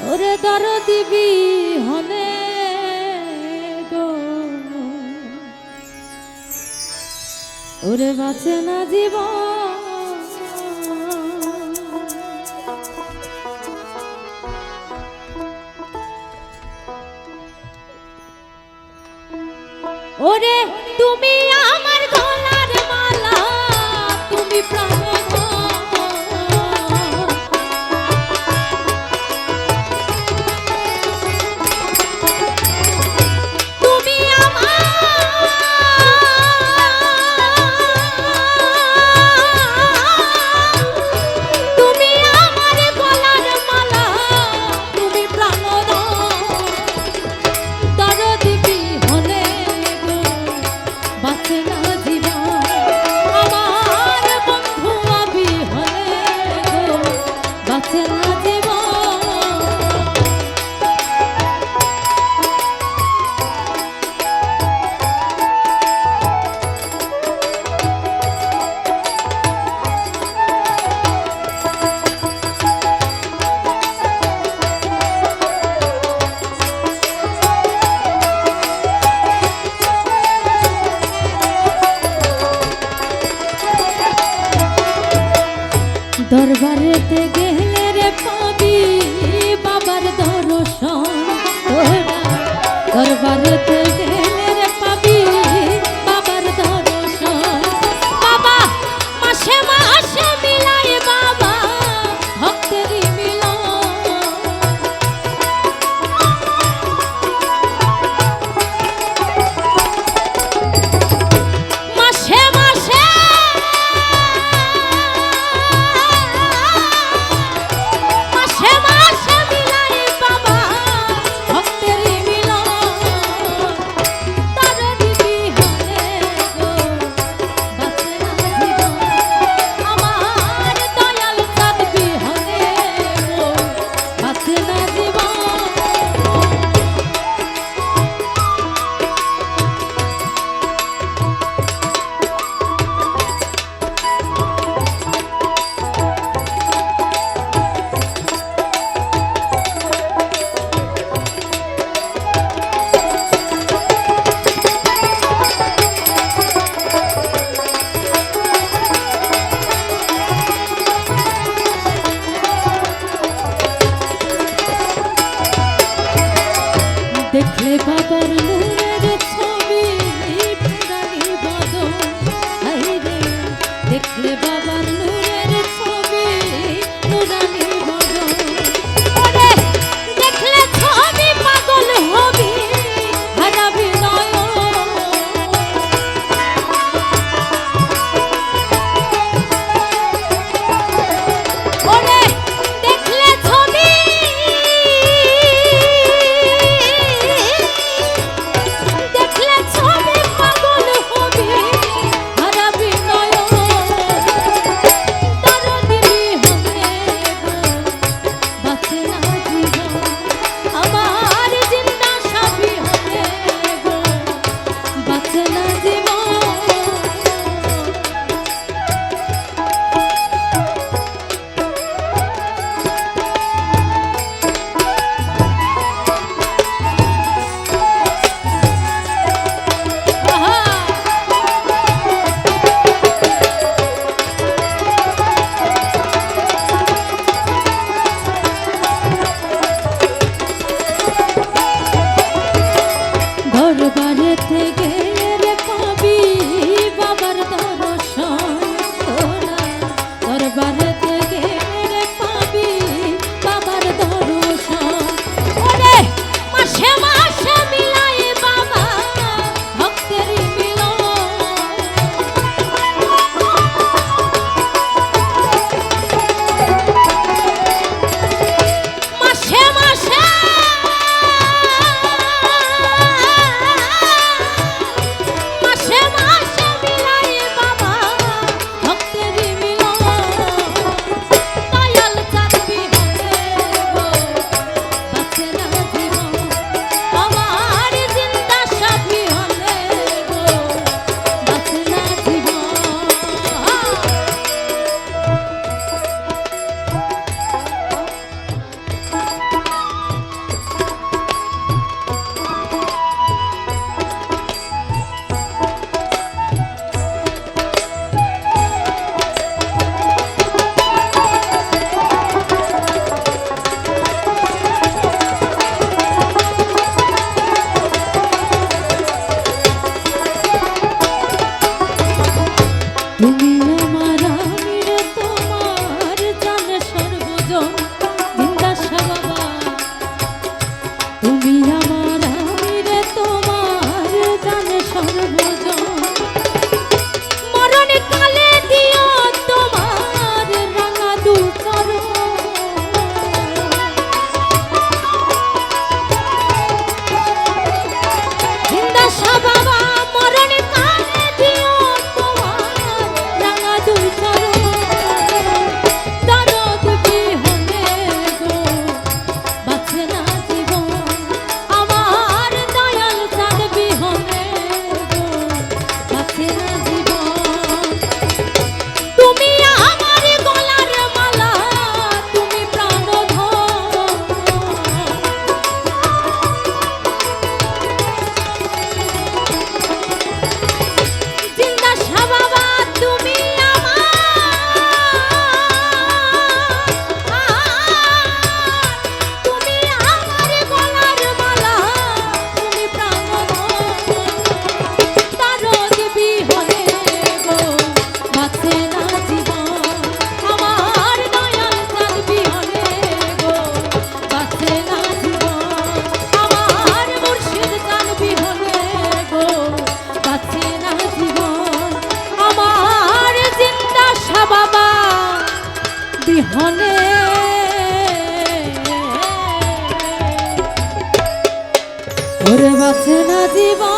ওরে দর দিবি হলে ওরে বাঁচে না জীব ওরে তুমি আমার 같은 দরবার গেলে রে পাবি বাবার দর্শন। দরবারেতে ধনে ওরে বাছে না জীবন।